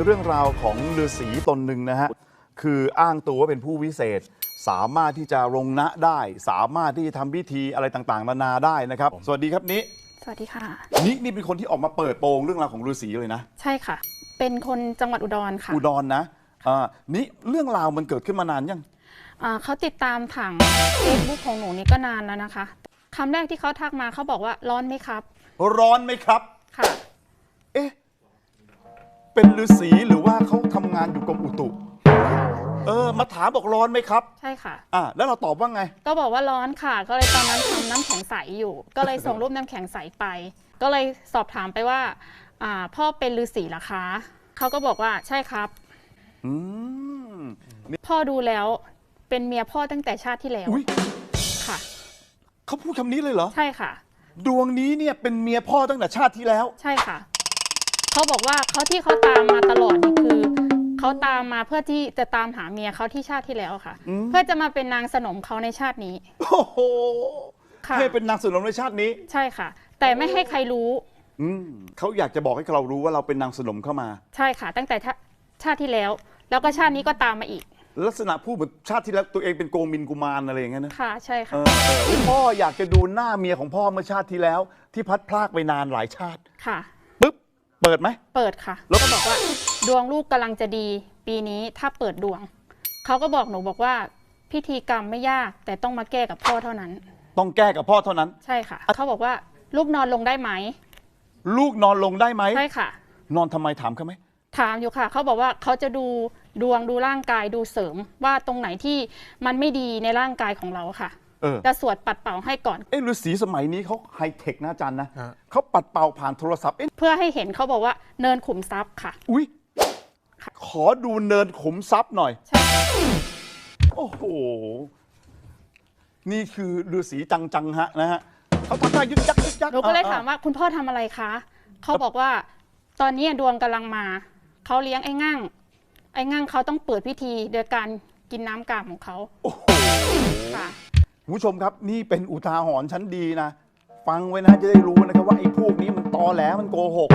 เรื่องราวของฤาษีตนหนึ่งนะฮะ คืออ้างตัวว่าเป็นผู้วิเศษ สามารถที่จะลงนะได้ สามารถที่จะทำพิธีอะไรต่างๆนานาได้นะครับ สวัสดีครับนิสวัสดีค่ะ นินี่เป็นคนที่ออกมาเปิดโปงเรื่องราวของฤาษีเลยนะ ใช่ค่ะ เป็นคนจังหวัดอุดรค่ะ อุดรนะอ่านี่เรื่องราวมันเกิดขึ้นมานานยังอ่าเขาติดตามถังเฟซบุ๊กของหนูนี่ก็นานแล้วนะคะคำแรกที่เขาทักมาเขาบอกว่าร้อนไหมครับ ร้อนไหมครับค่ะเอ๊ะ เป็นฤาษีหรือว่าเขาทำงานอยู่กรมอุตุ เออ มาถามบอกร้อนไหมครับ ใช่ค่ะ อ่า แล้วเราตอบว่าไง ก็บอกว่าร้อนค่ะ ก็เลยตอนนั้นทำน้ำแข็งใสอยู่ ก็เลยส่งรูปน้ำแข็งใสไป ก็เลยสอบถามไปว่าอ่าพ่อเป็นฤาษีเหรอคะเขาก็บอกว่าใช่ครับ อืมพ่อดูแล้วเป็นเมียพ่อตั้งแต่ชาติที่แล้วอุ้ยค่ะ เขาพูดคำนี้เลยเหรอ ใช่ค่ะ ดวงนี้เนี่ยเป็นเมียพ่อตั้งแต่ชาติที่แล้ว ใช่ค่ะ เขาบอกว่าเขาที่เขาตามมาตลอดนี่คือเขาตามมาเพื่อที่จะตามหาเมียเขาที่ชาติที่แล้วค่ะอืมเพื่อจะมาเป็นนางสนมเขาในชาตินี้โอ้โหค่ะให้เป็นนางสนมในชาตินี้ ใช่ค่ะ แต่ไม่ให้ใครรู้อืมเขาอยากจะบอกให้เรารู้ว่าเราเป็นนางสนมเข้ามา ใช่ค่ะ ตั้งแต่ชาชาติที่แล้ว แล้วก็ชาตินี้ก็ตามมาอีก ลักษณะพูดเหมือนชาติที่แล้วตัวเองเป็นโกมินกุมารอะไรอย่างเงี้ยนะค่ะใช่เอค่ะอเออแล้วพ่ออยากจะดูหน้าเมียของพ่อเมื่อชาติที่แล้ว ที่พัดพลากไปนานหลายชาติค่ะปุ๊บ เปิดไหม เปิดค่ะแล้ว ก็บอกว่า ดวงลูกกำลังจะดี ปีนี้ถ้าเปิดดวง เขาก็บอกหนูบอกว่า พิธีกรรมไม่ยาก แต่ต้องมาแก้กับพ่อเท่านั้น ต้องแก้กับพ่อเท่านั้น ใช่ค่ะ เขาบอกว่าลูกนอนลงได้ไหมลูกนอนลงได้ไหม ใช่ค่ะ นอนทำไมถามเขาไหม ถามอยู่ค่ะ เขาบอกว่าเขาจะดูดวงดูร่างกายดูเสริมว่าตรงไหนที่มันไม่ดีในร่างกายของเราค่ะ เออ จะสวดปัดเป่าให้ก่อน เอ้ฤาษีสมัยนี้เขาไฮเทคนะอาจารย์นะฮะ เขาปัดเป่าผ่านโทรศัพท์เอ๊ะเพื่อให้เห็นเขาบอกว่าเนินขุมทรัพย์ค่ะ อุ้ยขอดูเนินขุมทรัพย์หน่อยใช่ โอ้โหนี่คือฤาษีจังจังๆฮะนะฮะเขาทำท่ายึกยักยึกยักหนูก็เลยอ่ถามว่าคุณพ่อทำอะไรคะเขาบอกว่า ตอนนี้ดวงกำลังมาเขาเลี้ยงไอ้งั่งไอ้งั่งเขาต้องเปิดพิธีโดยการกินน้ำกามของเขา โอ้โหค่ะ คุณผู้ชมครับนี่เป็นอุทาหรณ์ชั้นดีนะ ฟังไว้นะจะได้รู้นะครับว่าไอ้พวกนี้มันตอแหลมันโกหก